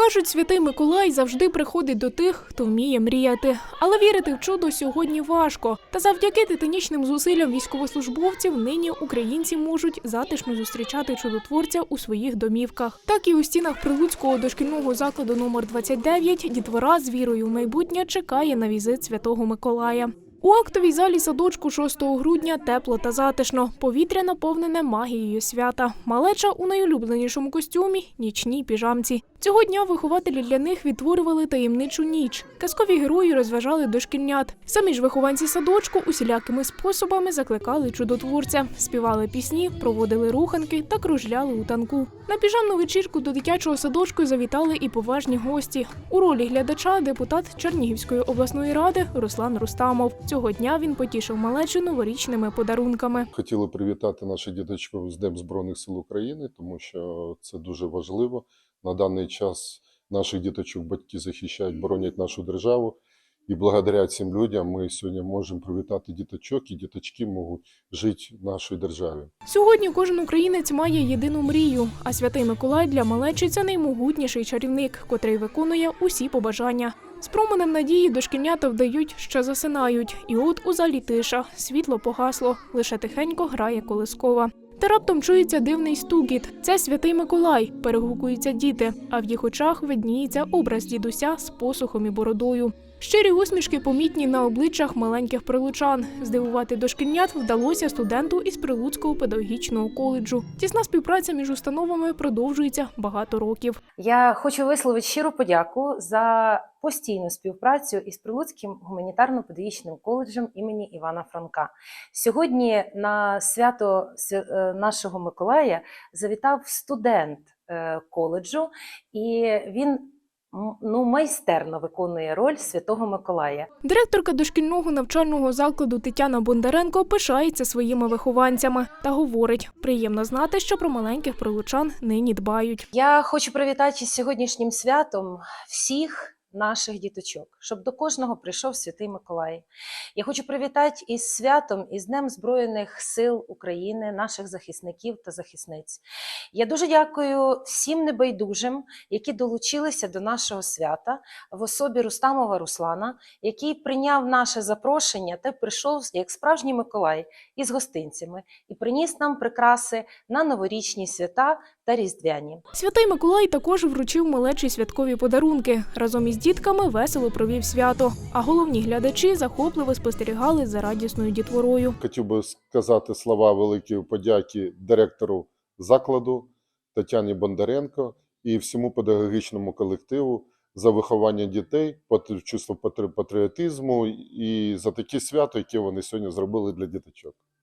Кажуть, святий Миколай завжди приходить до тих, хто вміє мріяти. Але вірити в чудо сьогодні важко. Та завдяки титанічним зусиллям військовослужбовців нині українці можуть затишно зустрічати чудотворця у своїх домівках. Так і у стінах прилуцького дошкільного закладу номер 29 дітвора з вірою в майбутнє чекає на візит святого Миколая. У актовій залі садочку 6 грудня тепло та затишно. Повітря наповнене магією свята. Малеча у найулюбленішому костюмі нічній піжамці. Цього дня вихователі для них відтворювали таємничу ніч. Казкові герої розважали дошкільнят. Самі ж вихованці садочку усілякими способами закликали чудотворця, співали пісні, проводили руханки та кружляли у танку. На піжамну вечірку до дитячого садочку завітали і поважні гості. У ролі глядача депутат Чернігівської обласної ради Руслан Рустамов. Цього дня він потішив малечу новорічними подарунками. Хотіли привітати наших діточків з Днем Збройних сил України, тому що це дуже важливо. На даний час наших діточок батьки захищають, боронять нашу державу. І благодаря цим людям ми сьогодні можемо привітати діточок, і діточки можуть жити в нашій державі. Сьогодні кожен українець має єдину мрію, а святий Миколай для малечі це наймогутніший чарівник, котрий виконує усі побажання. З променем надії дошкільнята вдають, що засинають, і от у залі тиша, світло погасло, лише тихенько грає колискова. Та раптом чується дивний стукіт. Це святий Миколай, перегукуються діти, а в їх очах видніється образ дідуся з посухом і бородою. Щирі усмішки помітні на обличчях маленьких прилучан. Здивувати дошкільнят вдалося студенту із Прилуцького педагогічного коледжу. Тісна співпраця між установами продовжується багато років. Я хочу висловити щиру подяку за постійну співпрацю із Прилуцьким гуманітарно-педагогічним коледжем імені Івана Франка. Сьогодні на свято е, нашого Миколая завітав студент е, коледжу, і він ну, майстерно виконує роль Святого Миколая. Директорка дошкільного навчального закладу Тетяна Бондаренко пишається своїми вихованцями та говорить: приємно знати, що про маленьких прилучан нині дбають. Я хочу привітати сьогоднішнім святом всіх наших діточок, щоб до кожного прийшов святий Миколай. Я хочу привітати із святом із Днем Збройних сил України, наших захисників та захисниць. Я дуже дякую всім небайдужим, які долучилися до нашого свята в особі Рустамова Руслана, який прийняв наше запрошення та прийшов як справжній Миколай із гостинцями і приніс нам прикраси на новорічні свята та різдвяні. Святий Миколай також вручив малечі святкові подарунки. Разом із дітками весело провів свято. А головні глядачі захопливо спостерігали за радісною дітворою. Хотів би сказати слова великої подяки директору закладу Тетяні Бондаренко і всьому педагогічному колективу за виховання дітей, чувство патріотизму і за таке свято, яке вони сьогодні зробили для діточок.